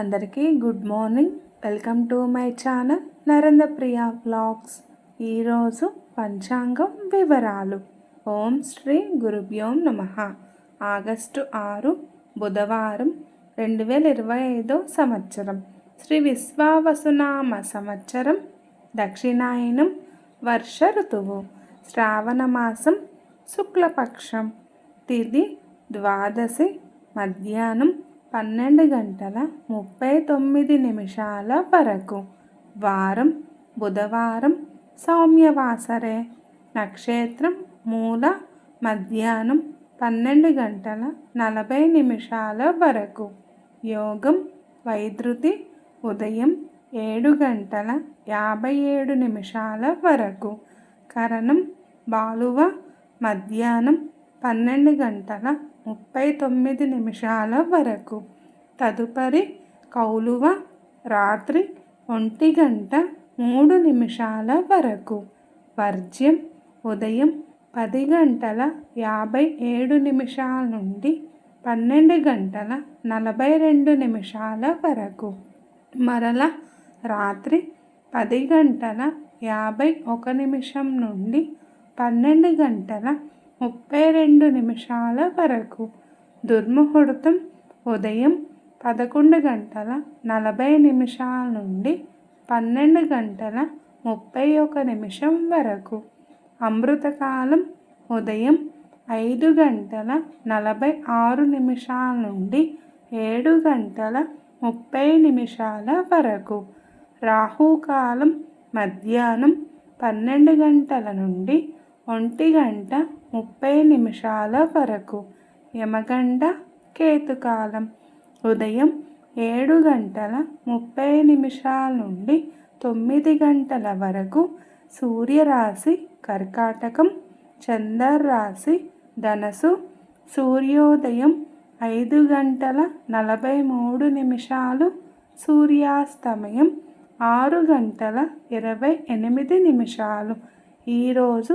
అందరికీ good morning. Welcome to my channel Narendrapriya blogs ఈరోజు పంచాంగం వివరాలు. ఓం శ్రీ గురుభ్యో నమ. ఆగస్టు ఆరు బుధవారం రెండు వేల ఇరవై ఐదో సంవత్సరం. శ్రీ విశ్వావసునామ సంవత్సరం దక్షిణాయనం వర్ష ఋతువు శ్రావణ మాసం శుక్లపక్షం తిది ద్వాదశి మధ్యాహ్నం పన్నెండు గంటల ముప్పై తొమ్మిది నిమిషాల వరకు. వారం బుధవారం సౌమ్యవాసరే. నక్షత్రం మూల మధ్యాహ్నం పన్నెండు గంటల నలభై నిమిషాల వరకు. యోగం వైద్యుతి ఉదయం ఏడు గంటల యాభై ఏడు నిమిషాల వరకు. కరణం బాలువ మధ్యాహ్నం పన్నెండు గంటల ముప్పై తొమ్మిది నిమిషాల వరకు. తదుపరి కౌలువ రాత్రి ఒంటి గంట మూడు నిమిషాల వరకు. వర్జ్యం ఉదయం పది గంటల యాభై ఏడు నిమిషాల నుండి పన్నెండు గంటల నలభై రెండు నిమిషాల వరకు. మరల రాత్రి పది గంటల యాభై ఒక నిమిషం నుండి పన్నెండు గంటల ముప్పై రెండు నిమిషాల వరకు. దుర్ముహూర్తం ఉదయం పదకొండు గంటల నలభై నిమిషాల నుండి పన్నెండు గంటల ముప్పై ఒక నిమిషం వరకు. అమృతకాలం ఉదయం ఐదు గంటల నలభై ఆరు నిమిషాల నుండి ఏడు గంటల ముప్పై నిమిషాల వరకు. రాహుకాలం మధ్యాహ్నం పన్నెండు గంటల నుండి ఒంటి గంట ముప్పై నిమిషాల వరకు యమగండ కేతుకాలం. ఉదయం ఏడు గంటల ముప్పై నిమిషాల నుండి తొమ్మిది గంటల వరకు సూర్యరాశి కర్కాటకం చంద్రరాశి ధనసు సూర్యోదయం ఐదు గంటల నలభై మూడు నిమిషాలు. సూర్యాస్తమయం ఆరు గంటల ఇరవై ఎనిమిది నిమిషాలు. ఈరోజు